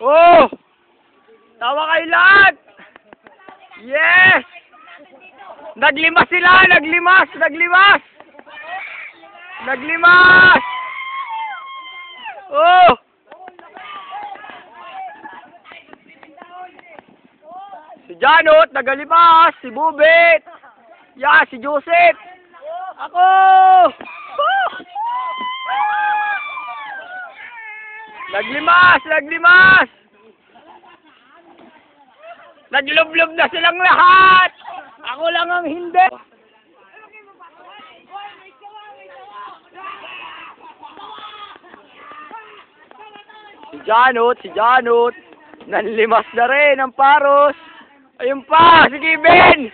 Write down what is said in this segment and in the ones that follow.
Oh! Tawa kayo lahat! Yes! Naglimas sila! Naglimas! Naglimas! Naglimas! Oh! Si Janot, nagalimas! Si Bubit! Ya, si Joseph! Ako! Woo! Naglimas! Naglimas! Naglublob na silang lahat! Ako lang ang hindi! Si Janot, si Janot. Nanlimas na rin ang paros. Ayun pa, si Kevin!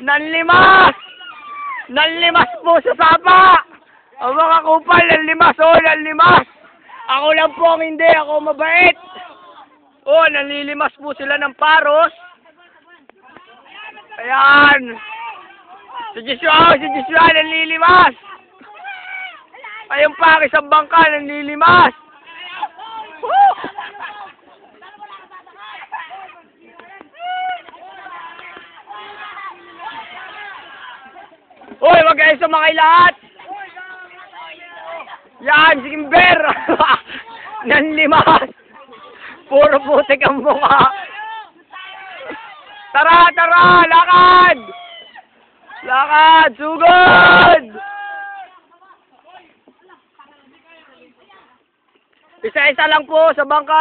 Nanlimas! Nanlimas po sa sapa! Ang mga kupal, nanlimas, oh, nanlimas! Ako lang po ang hindi, ako mabait! Oh, nanlilimas po sila ng paros. Ayan! Si Joshua, si Joshua, nanlilimas! Ayun pa, ang isang bangka, nanlilimas! Woo! Uy, wag kayo sumakay lahat! Yan, si Kimber! Nanlimas! Puro putik ang mukha! Tara, tara! Lakad! Lakad! Sugod! Isa-isa lang po sa bangka.